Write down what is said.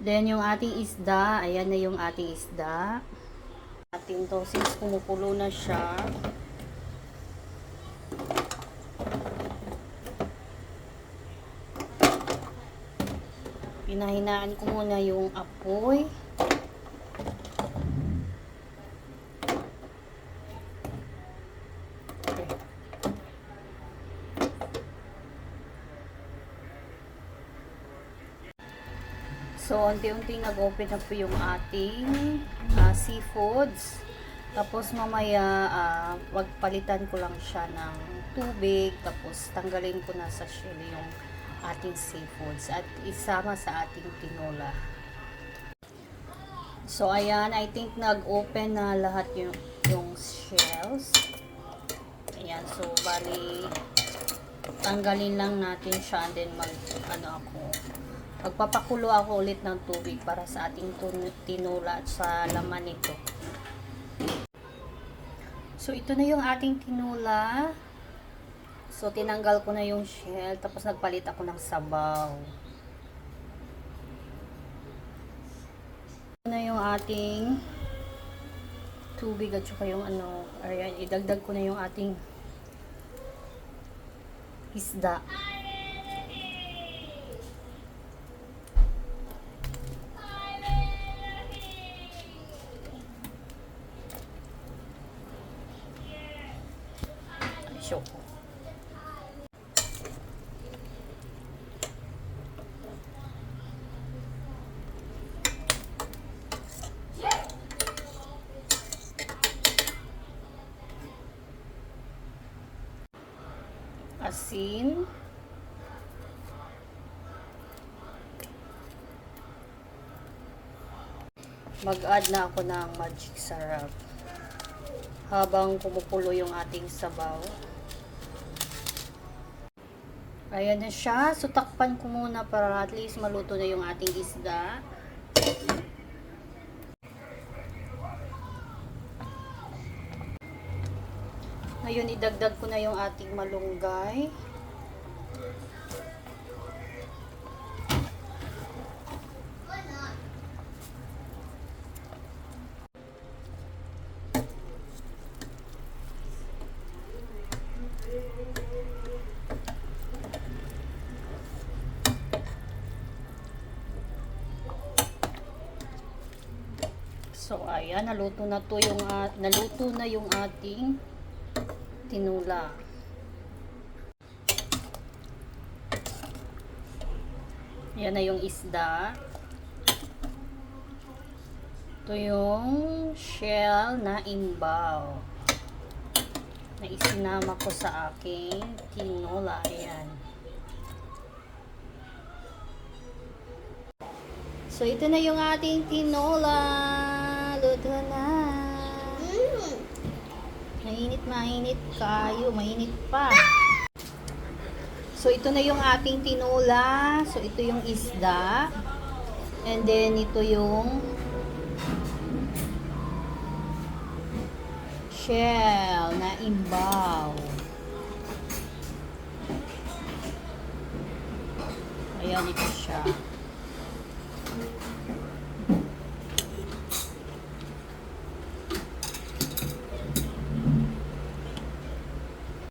Then, yung ating isda, ayan na yung ating isda. Ating to, since kumukulo na siya. Pinahinaan ko muna yung apoy. So, unti-unti nag-open na yung ating ah, seafoods. Tapos mamaya, ah, wagpalitan ko lang siya ng tubig. Tapos tanggalin ko na sa shell yung ating seafoods. At isama sa ating tinola. So, ayan. I think nag-open na lahat yung, yung shells. Ayan. So, bali, tanggalin lang natin siya and then mag, ano ako, magpapakulo ako ulit ng tubig para sa ating tinola at sa laman nito. So, ito na yung ating tinola. So, tinanggal ko na yung shell, tapos nagpalit ako ng sabaw. Ito na yung ating tubig at saka yung ano, ayan, idagdag ko na yung ating isda. Show ko. Asin. Mag-add na ako ng magic sarap habang kumukulo yung ating sabaw. Ayan na siya. So, takpan ko muna para at least maluto na yung ating isda. Ngayon, idagdag ko na yung ating malunggay. So, ayan, naluto na to yung, at naluto na yung ating tinula. Yan na yung isda. Ito yung shell na imbaw. Na isinama ko sa aking tinola. Ayan. So, ito na yung ating tinola. Luto na. Mainit, mainit kayo. Mainit pa. So, ito na yung ating tinola. So, ito yung isda. And then, ito yung shell na imbaw. Ayan, ito siya.